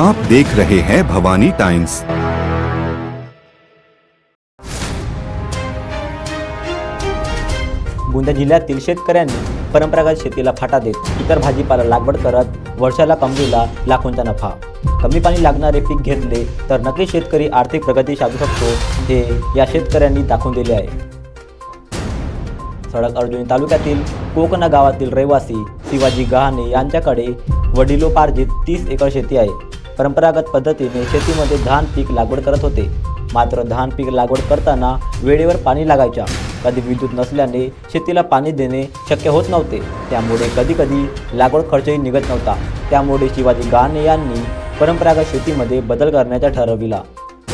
आप देख रहे हैं भवानी टाइम्स। गोंदिया जिल्ह्यातील शेतकऱ्यांनी परंपरागत शेतीला फाटा देत इतर भाजीपाला लागवड करत वर्षाला कमविला लाखोंचा नफा. कमी पाणी लागणारे पीक घेतले तर नकली शेतकरी आर्थिक प्रगती साधू शकतो हे या शेतकऱ्यांनी दाखवून दिले आहे. सडक अर्जुनी तालुक्यातील कोकणा गावातील रहिवासी शिवाजी गहाणे यांच्याकडे वडिलोपार्जित तीस एकर शेती आहे. परंपरागत पद्धतीने शेतीमध्ये धान पीक लागवड करत होते. मात्र धान पीक लागवड करताना वेळेवर पाणी लागायच्या. कधी विद्युत नसल्याने शेतीला पाणी देणे शक्य होत नव्हते. त्यामुळे कधीकधी लागवड खर्चही निघत नव्हता. त्यामुळे शिवाजी गहाणे यांनी परंपरागत शेतीमध्ये बदल करण्याचा ठरविला.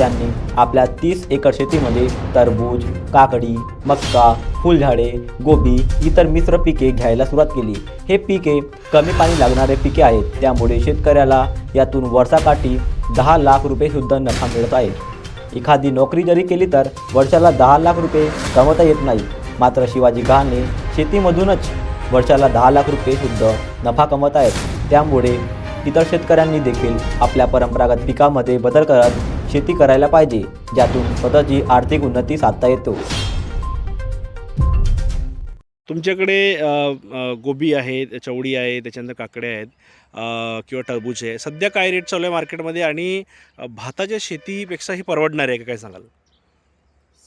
त्यांनी आपल्या तीस एकर शेतीमध्ये तरबूज काकडी मक्का फुलझाडे गोबी इतर मिश्र पिके घ्यायला सुरुवात केली. हे पिके कमी पाणी लागणारे पिके आहेत. त्यामुळे शेतकऱ्याला यातून वर्षाकाठी दहा लाख रुपयेसुद्धा नफा मिळत आहे. एखादी नोकरी जरी केली तर वर्षाला दहा लाख रुपये कमवता येत नाही. मात्र शिवाजी गहाने शेतीमधूनच वर्षाला दहा लाख रुपयेसुद्धा नफा कमवत आहेत. त्यामुळे इतर शेतकऱ्यांनी देखील आपल्या परंपरागत पिकामध्ये बदल करत शेती करायला पाहिजे ज्यातून स्वतःची आर्थिक उन्नती साधता येतो. तुमच्याकडे गोबी आहे चवळी आहे त्याच्यानंतर काकड्या आहेत किंवा टरबूज आहे. सध्या काय रेट चालू आहे मार्केटमध्ये आणि भाताच्या शेतीपेक्षा ही परवडणार आहे का काय सांगाल?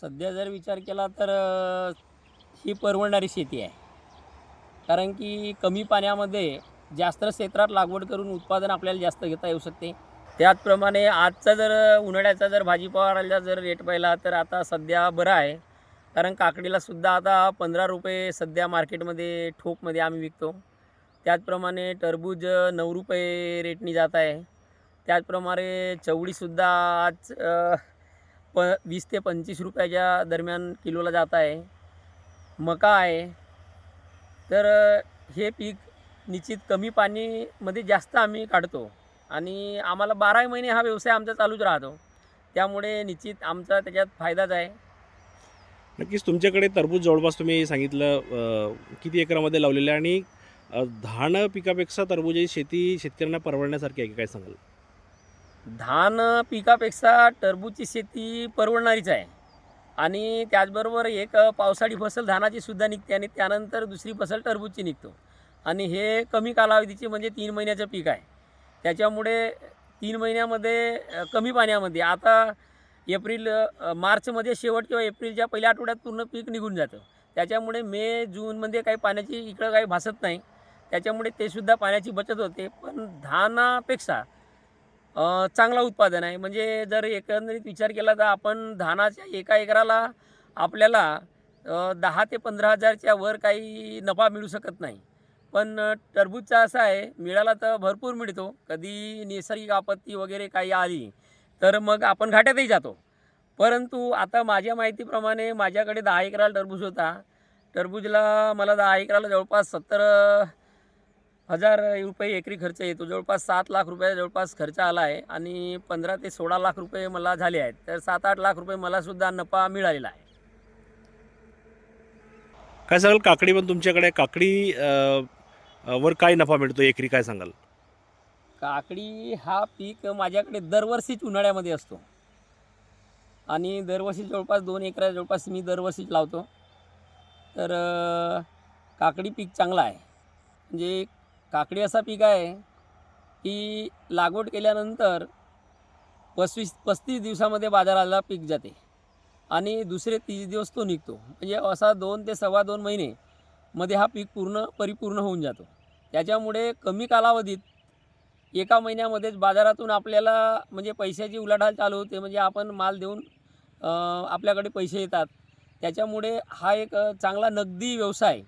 सध्या जर विचार केला तर ही परवडणारी शेती आहे. कारण की कमी पाण्यामध्ये जास्त क्षेत्रात लागवड करून उत्पादन आपल्याला जास्त घेता येऊ शकते. त्याचप्रमाणे आजचा जर उन्हाळ्याचा जर भाजीपाला जर रेट पाहिला तर आता सध्या बरा आहे. कारण काकडीला सुद्धा आता पंधरा रुपये सध्या मार्केटमध्ये ठोकमध्ये आम्ही विकतो. त्याचप्रमाणे टरबूज नऊ रुपये रेटनी जात आहे. त्याचप्रमाणे चवळीसुद्धा आज प वीस ते पंचवीस रुपयाच्या दरम्यान किलोला जात आहे. मका आहे. तर हे पीक निश्चित कमी पाणीमध्ये जास्त आम्ही काढतो. आणि आम्हाला बाराही महिने हा व्यवसाय आमचा चालूच राहतो. त्यामुळे निश्चित आमचा त्याच्यात फायदाच आहे. नक्कीच तुमच्याकडे टरबूज जवळपास तुम्ही सांगितलं किती एकरामध्ये लावलेलं आहे आणि धान पिकापेक्षा टरबूजाची शेती शेतकऱ्यांना परवडण्यासारखी आहे काय सांगाल? धान पिकापेक्षा टरबूजची शेती परवडणारीच आहे. आणि त्याचबरोबर एक पावसाळी फसल धानाची सुद्धा निघते आणि त्यानंतर दुसरी फसल टरबूजची निघतो. आणि हे कमी कालावधीचे म्हणजे तीन महिन्याचं पीक आहे. त्याच्यामुळे तीन महिन्यामध्ये कमी पाण्यामध्ये. आता एप्रिल मार्चमध्ये शेवट किंवा एप्रिलच्या पहिल्या आठवड्यात पूर्ण पीक निघून जातं. त्याच्यामुळे मे जूनमध्ये काही पाण्याची इकडं काही भासत नाही. त्याच्यामुळे ते सुद्धा पाण्याची बचत होते. पण धानापेक्षा चांगला उत्पादन आहे. म्हणजे जर एकंदरीत विचार केला तर आपण धानाच्या एका एकराला आपल्याला दहा ते पंधरा हजारच्या वर काही नफा मिळू शकत नाही. पण टरबूजचा असा आहे मिळाला तर भरपूर मिळतो. कधी नैसर्गिक आपत्ती वगैरे काही आली तर मग आपण घाट्यातही जातो. परंतु आता माझ्या माहितीप्रमाणे माझ्याकडे दहा एकराला टरबूज होता. टरबूजला मला दहा एकराला जवळपास सत्तर हजार रुपये एकरी खर्च येतो. जवळपास सात लाख रुपये जवळपास खर्च आला आहे आणि पंधरा ते सोळा लाख रुपये मला झाले आहेत. तर सात आठ लाख रुपये मलासुद्धा नफा मिळालेला आहे. काय सांगाल काकडी पण तुमच्याकडे काकडी वर काय नफा मिळतो? एकरी काय सांगाल? काकडी हा पीक माझ्याकडे दरवर्षीच उन्हाळ्यामध्ये असतो. आणि दरवर्षी जवळपास दोन एकरा जवळपास मी दरवर्षीच लावतो. तर काकडी पीक चांगला आहे. म्हणजे काकडी असा पीक आहे की लागवड केल्यानंतर पस्तीस पस्तीस दिवसामध्ये बाजाराला पीक जाते. आणि दुसरे तीस दिवस तो निघतो. म्हणजे असा दोन ते सव्वा दोन महिने मध्ये हा पीक पूर्ण परिपूर्ण होऊन जातो. त्याच्यामुळे कमी कालावधीत एका महिन्यामध्येच बाजारातून आपल्याला म्हणजे पैशाची उलाढाल चालू होते. म्हणजे आपण माल देऊन आपल्याकडे पैसे येतात. त्याच्यामुळे हा एक चांगला नगदी व्यवसाय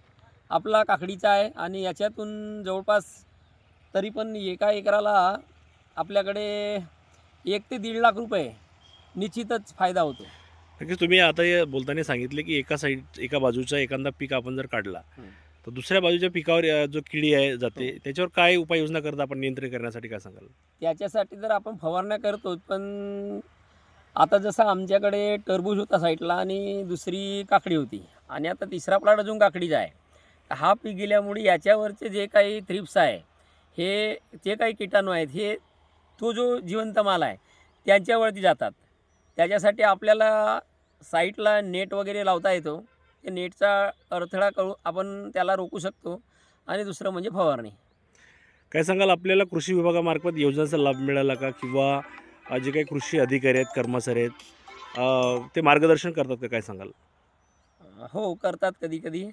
आपला काकडीचा आहे आणि याच्यातून जवळपास तरी पण एका एकराला आपल्याकडे एक ते दीड लाख रुपये निश्चितच फायदा होतो. नक्कीच तुम्ही आता हे बोलताना सांगितले की एका साईड एका बाजूचा एखादा पीक आपण जर काढला. तर दुसऱ्या बाजूच्या पिकावर अ, जो किडी आहे जाते. त्याच्यावर काय उपाययोजना करता आपण नियंत्रण करण्यासाठी काय सांगाल त्याच्यासाठी तर आपण फवारण्या करतोच पण आता जसं आमच्याकडे टरबूज होता साईडला आणि दुसरी काकडी होती आणि आता तिसरा प्लॉट अजून काकडीचा आहे तर हा पीक गेल्यामुळे याच्यावरचे जे काही थ्रिप्स आहे हे जे काही किटाणू आहेत हे तो जो जिवंत माल आहे त्यांच्यावरती जातात त्याच्यासाठी आपल्याला साईटला नेट वगैरे लावता येतो. ते नेटचा अडथळा करू आपण त्याला रोखू शकतो आणि दुसरं म्हणजे फवारणी. काय सांगाल आपल्याला कृषी विभागामार्फत योजनांचा लाभ मिळाला का? किंवा जे काही कृषी अधिकारी आहेत कर्मचारी आहेत ते मार्गदर्शन करतात का? काय सांगाल? हो करतात कधी कधी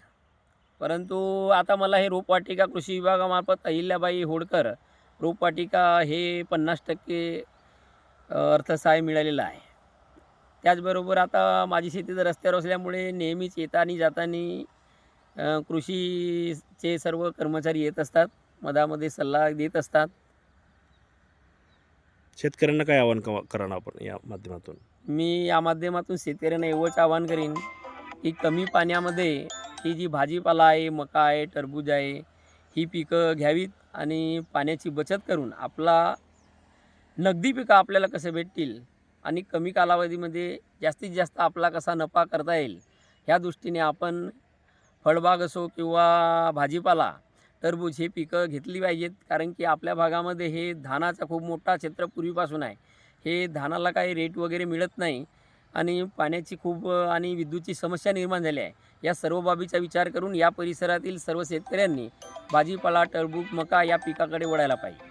परंतु आता मला हे रोपवाटिका कृषी विभागामार्फत अहिल्याबाई होडकर रोपवाटिका हे पन्नास टक्के अर्थसहाय्य मिळालेलं आहे. त्याचबरोबर आता माझी शेती तर रस्त्यावर असल्यामुळे नेहमीच येताना जाताना कृषीचे सर्व कर्मचारी येत असतात. मधामध्ये सल्ला देत असतात. शेतकऱ्यांना काय आवाहन करणार आपण या माध्यमातून? मी या माध्यमातून शेतकऱ्यांना एवढंच आवाहन करीन की कमी पाण्यामध्ये ही जी भाजीपाला आहे मका आहे टरबूज आहे ही पिकं घ्यावीत आणि पाण्याची बचत करून आपला नगदी पिकं आपल्याला कसे भेटतील आणि कमी कालावधीमध्ये जास्तीत जास्त आपला कसा नफा करता येईल ह्या दृष्टीने आपण फळबाग असो किंवा भाजीपाला टरबूज हे पिकं घेतली पाहिजेत. कारण की आपल्या भागामध्ये हे धानाचा खूप मोठा क्षेत्र पूर्वीपासून आहे. हे धानाला काही रेट वगैरे मिळत नाही आणि पाण्याची खूप आणि विद्युतची समस्या निर्माण झाली आहे. या सर्व बाबीचा विचार करून या परिसरातील सर्व शेतकऱ्यांनी भाजीपाला टरबूज मका या पिकाकडे वळायला पाहिजे.